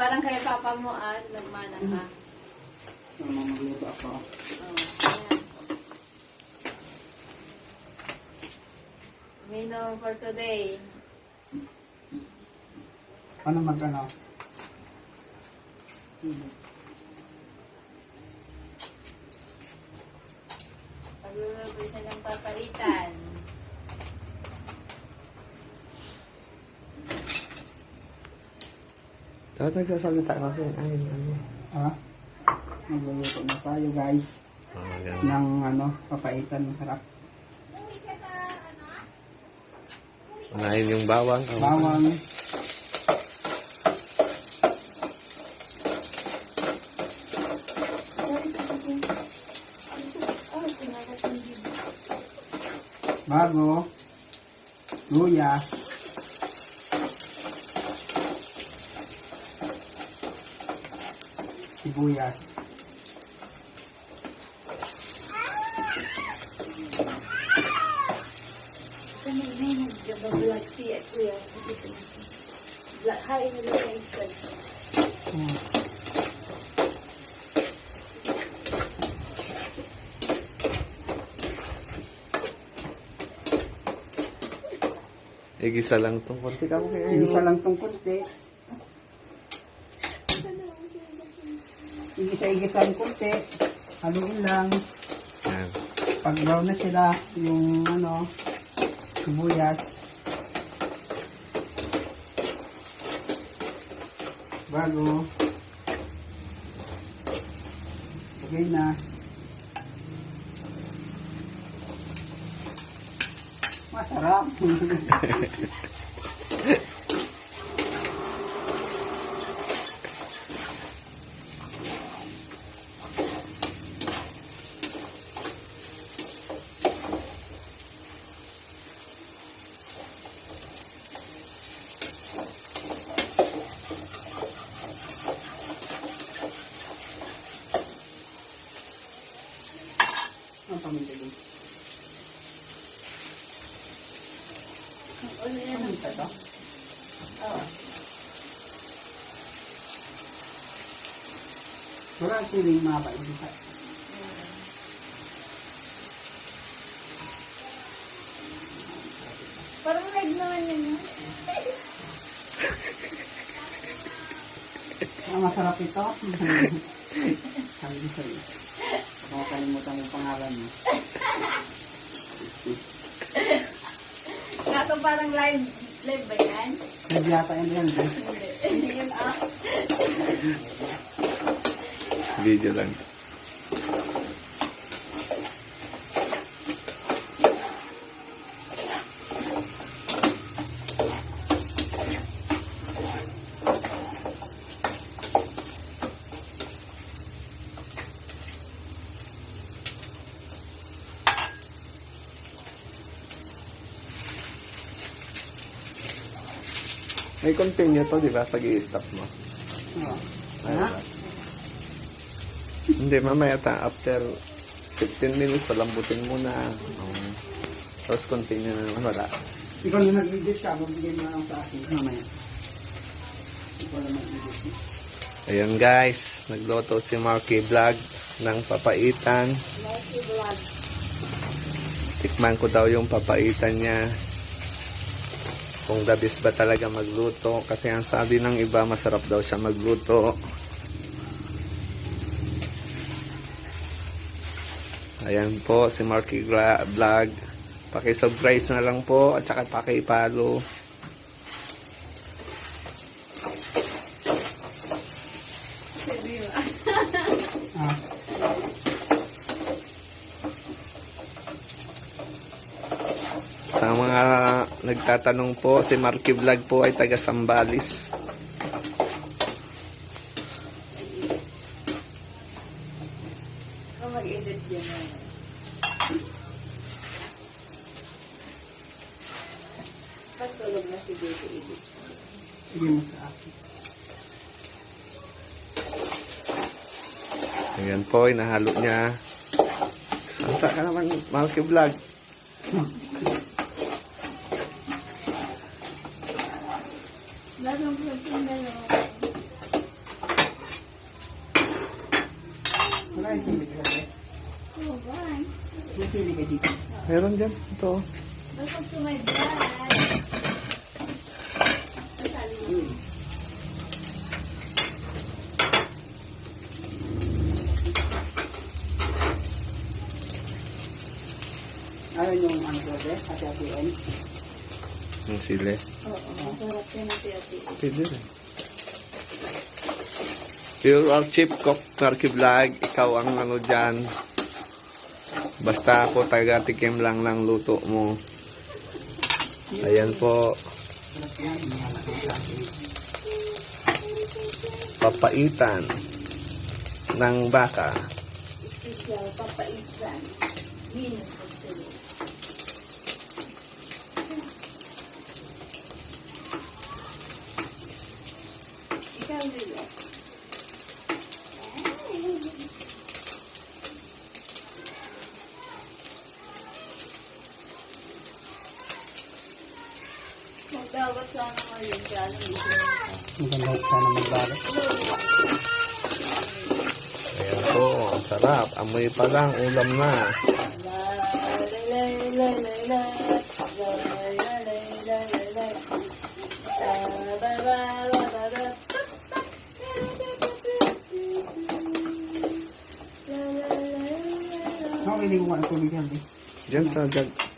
Parang kay papa mo at nagmana ka. Ano magluto ako. Oh. Menu for today. Ano mag ano? Hmm. Pagluluto siya ng papalitan. Dapat nagsasalita kasi. Ay, ano. Ha? Magluluto na tayo guys. Ah, ganun. Ng ano, papaitan masarap. Unahin yung bawang. Bawang. Bago. Luya. Salt. Hmm. Igisa lang tong konti ka mo kaya. Igisa lang tong konti. Igisa-igisa ang konti. Haluin lang. Yan. Pag brown na sila, yung ano, sibuyas. Bago. Okay na. Masarap. Ano? Paminta to? Oh. Wala ang siling mga paminta. Parang red naman yun. Ang masarap ito. Sabi ko sa'yo. Baka kalimutan mo pangalan mo. Kaso parang live, live ba yan? Nagyata yun yan. eh. Hindi. Hindi yun ah. Video lang. May continue to, di ba? Pag i-stop mo. Oo. Ay, Ha? Hindi, mamaya ta, after 15 minutes, palambutin muna. Um, tapos continue na naman. Wala. Ikaw na mag-edit ka, magbigay mo na lang sa akin. Mamaya. Ikaw na mag-edit. Ayan guys, nagluto si Marky Vlog ng papaitan. Lucky vlog. Tikman ko daw yung papaitan niya. Kung the ba talaga magluto. Kasi ang sabi ng iba, masarap daw siya magluto. Ayan po, si Marky Vlog. Paki-subscribe na lang po at saka paki-follow. Sa mga nagtatanong po, si Marky Vlog po ay taga Sambales. Ikaw mag-edit yan. Ba't tulog na si Baby Edit? Sige mo sa akin. Ayan po, inahalo niya. Santa ka naman, Marky Vlog. Lasang pinagpin na yun. Wala yung sili ka dito. Oo, guys. Yung. Meron dyan. Ito. Welcome to my bride. Ano yung ano ko, Ate Ate N? Yung sili. Oo, masarap yan ang tiyati. Pwede rin. Pure or cheap cook, Marky Vlog. Ikaw ang ano dyan. Basta ako taga-tikim lang ng luto mo. Ayan po. Ang. Papaitan ng baka. Special papaisan. Minus Magdawat sana ngayon kaya nang gusto Maganda sana magbalot. Ayan po. Ang sarap. Amoy pa lang. Ulam na. Ko ang tubig yan. eh. Diyan sa jag.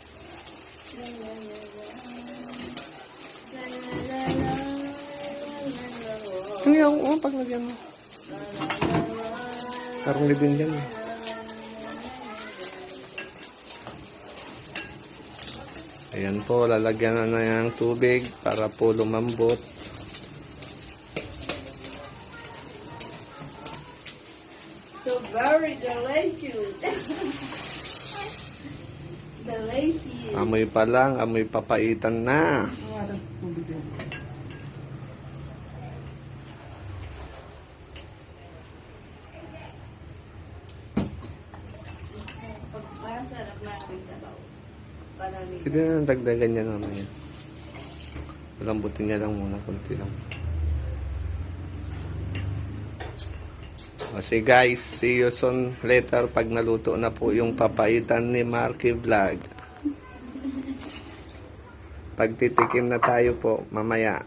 Yung oh, paglagyan mo? Parang libin yan. eh. Ayan po, lalagyan na na ng tubig para po lumambot. So very delicious. delicious. Amoy pa lang, amoy papaitan na. Ano ang tubig yan? Pag masarap na ang sabaw. Palamig. Pwede na dagdagan niya naman yan. Lambutin niya lang muna, konti lang. Kasi guys, see you soon later pag naluto na po yung papaitan ni Marky Vlog. Pagtitikim na tayo po mamaya.